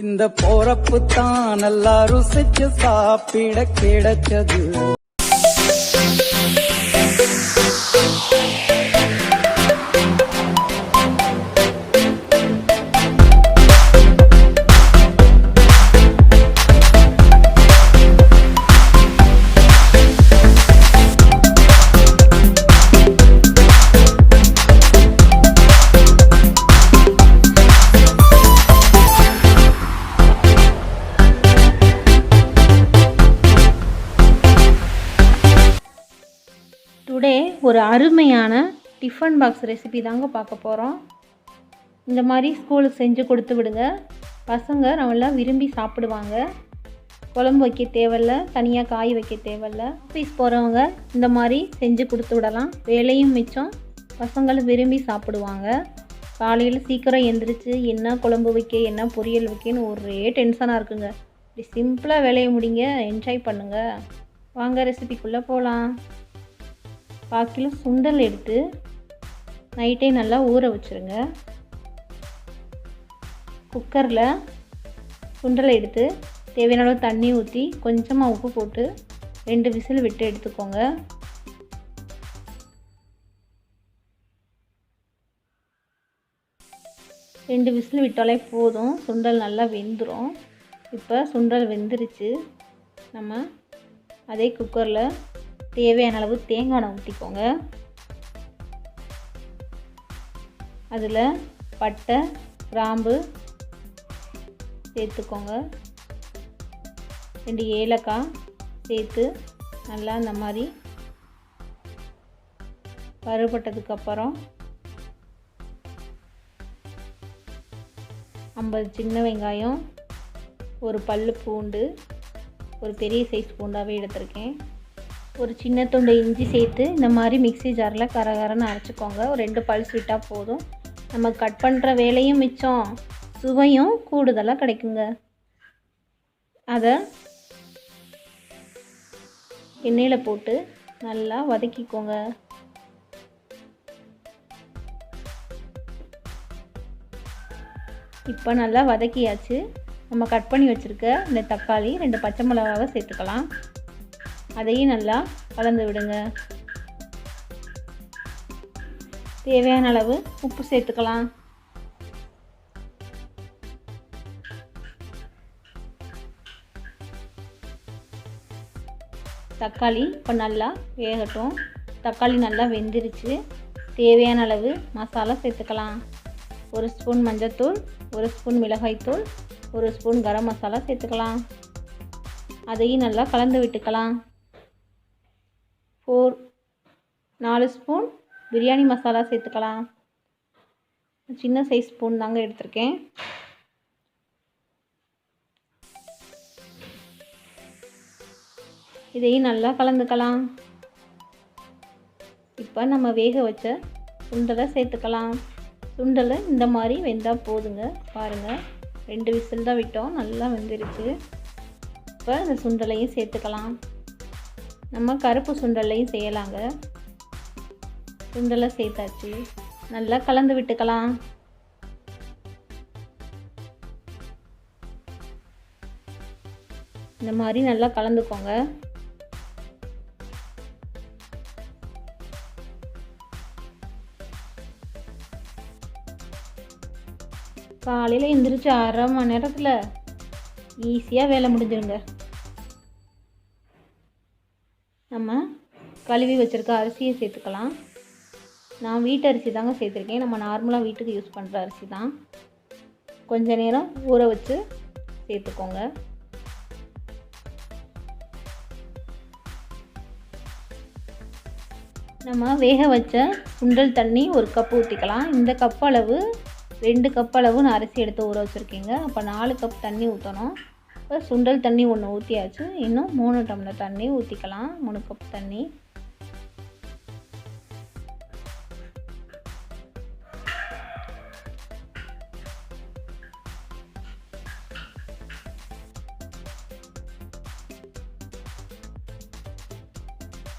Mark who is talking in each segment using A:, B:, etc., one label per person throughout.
A: இந்த போறப்பு தான் நல்லா ருசிச்சு சாப்பிட கிடைச்சது.
B: டுடே ஒரு அருமையான டிஃபன் பாக்ஸ் ரெசிபி தாங்க பார்க்க போகிறோம் இந்த மாதிரி ஸ்கூலுக்கு செஞ்சு கொடுத்து விடுங்க. பசங்க நல்லா விரும்பி சாப்பிடுவாங்க. குழம்பு வைக்க தேவையில்ல தனியாக காய் வைக்க தேவையில்ல. ஆஃபீஸ் போகிறவங்க இந்த மாதிரி செஞ்சு கொடுத்து விடலாம். வேலையும் மிச்சம். பசங்களும் விரும்பி சாப்பிடுவாங்க. காலையில் சீக்கிரம் எந்திரிச்சு என்ன குழம்பு வைக்க என்ன பொரியல் வைக்கன்னு ஒரே டென்ஷனாக இருக்குங்க. இப்படி சிம்பிளாக வேலையை முடிங்க என்ஜாய் பண்ணுங்கள் வாங்க ரெசிபிக்குள்ளே போகலாம் பாக்கிலும் சுண்டல் எடுத்து நைட்டே நல்லா ஊற வச்சுருங்க. குக்கரில் சுண்டலை எடுத்து தேவையான அளவு தண்ணி ஊற்றி கொஞ்சமாக உப்பு போட்டு ரெண்டு விசில் விட்டு எடுத்துக்கோங்க. ரெண்டு விசில் விட்டாலே போதும். சுண்டல் நல்லா வெந்துடும் இப்போ சுண்டல் வெந்துருச்சு. நம்ம அதே குக்கரில் தேவையான அளவு தேங்காய் எண்ணெய் ஊற்றிக்கோங்க அதில் பட்டை கிராம்பு சேர்த்துக்கோங்க. ரெண்டு ஏலக்காய் சேர்த்து நல்லா இந்த மாதிரி வறுபட்டதுக்கப்புறம் ஐம்பது சின்ன வெங்காயம் ஒரு பல் பூண்டு ஒரு பெரிய சைஸ் பூண்டாகவே எடுத்திருக்கேன். ஒரு சின்ன துண்டு இஞ்சி சேர்த்து இந்த மாதிரி மிக்ஸி ஜாரில் கரகரன்னு அரைச்சிக்கோங்க. ஒரு ரெண்டு பல்ஸ் விட்டால் போதும். நம்ம கட் பண்ணுற வேலையும் மிச்சம். சுவையும் கூடுதலாக கிடைக்குங்க. அதை எண்ணெயில் போட்டு நல்லா வதக்கிக்கோங்க. இப்போ நல்லா வதக்கியாச்சு. நம்ம கட் பண்ணி வச்சுருக்க இந்த தக்காளி ரெண்டு பச்சை மிளகாவை சேர்த்துக்கலாம். அதையும் நல்லா கலந்து விடுங்க. தேவையான அளவு உப்பு சேர்த்துக்கலாம். தக்காளி இப்போ நல்லா வேகட்டும். தக்காளி நல்லா வெந்துருச்சு. தேவையான அளவு மசாலா சேர்த்துக்கலாம். ஒரு ஸ்பூன் மஞ்சத்தூள் ஒரு ஸ்பூன் மிளகாய்த்தூள் ஒரு ஸ்பூன் கரம் மசாலா சேர்த்துக்கலாம். அதையும் நல்லா கலந்து விட்டுக்கலாம். ஃபோர் நாலு ஸ்பூன் பிரியாணி மசாலா சேர்த்துக்கலாம். சின்ன சைஸ் ஸ்பூன் தாங்க எடுத்திருக்கேன். இதையும் நல்லா கலந்துக்கலாம். இப்போ நம்ம வேக வச்ச சுண்டலை சேர்த்துக்கலாம். சுண்டலை இந்த மாதிரி வெந்தால் போதுங்க. பாருங்கள் ரெண்டு விசில் தான் விட்டோம். நல்லா வெந்துருச்சு. இப்போ இந்த சுண்டலையும் சேர்த்துக்கலாம். நம்ம கருப்பு சுண்டலையும் செய்யலாங்க. சுண்டலை சேர்த்தாச்சு. நல்லா கலந்து விட்டுக்கலாம். இந்த மாதிரி நல்லா கலந்துக்கோங்க. காலையில் எந்திரிச்சு அரை மணி நேரத்தில் ஈஸியாக வேலை முடிஞ்சிருங்க. கழுவி வச்சுருக்க அரிசியை சேர்த்துக்கலாம். நான் வீட்டு அரிசி தாங்க சேர்த்துருக்கேன். நம்ம நார்மலாக வீட்டுக்கு யூஸ் பண்ணுற அரிசி தான். கொஞ்ச நேரம் ஊற வச்சு சேர்த்துக்கோங்க. நம்ம வேக வச்ச சுண்டல் தண்ணி ஒரு கப் ஊற்றிக்கலாம் இந்த கப் அளவு ரெண்டு கப் அளவு நான் அரிசி எடுத்து ஊற வச்சுருக்கேங்க. அப்போ நாலு கப் தண்ணி ஊற்றணும் இப்போ சுண்டல் தண்ணி ஒன்று ஊற்றியாச்சு இன்னும் மூணு டம்ளர் தண்ணி ஊற்றிக்கலாம் மூணு கப் தண்ணி.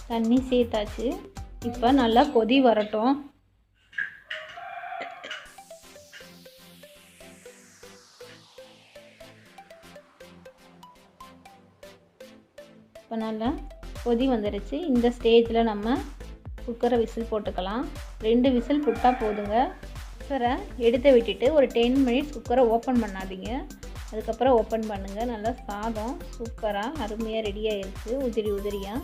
B: தண்ணி சேர்த்தாச்சு. இப்போ நல்லா கொதி வரட்டும். இப்போ நல்லா கொதி வந்துடுச்சு இந்த ஸ்டேஜில் நம்ம குக்கரை விசில் போட்டுக்கலாம். ரெண்டு விசில் போட்டால் போதுங்க. குக்கரை எடுத்து விட்டுட்டு ஒரு டென் மினிட்ஸ் குக்கரை ஓப்பன் பண்ணாதீங்க. அதுக்கப்புறம் ஓப்பன் பண்ணுங்கள் நல்லா சாதம் சூப்பராக அருமையாக ரெடியாக இருக்குது உதிரி உதிரியாக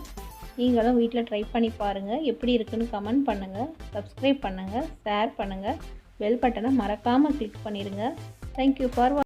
B: நீங்களும் வீட்டில் ட்ரை பண்ணி பாருங்கள் எப்படி இருக்குன்னு கமெண்ட் பண்ணுங்கள் சப்ஸ்கிரைப் பண்ணுங்கள் ஷேர் பண்ணுங்கள் பெல் பட்டனை மறக்காமல் கிளிக் பண்ணிடுங்க. Thank you for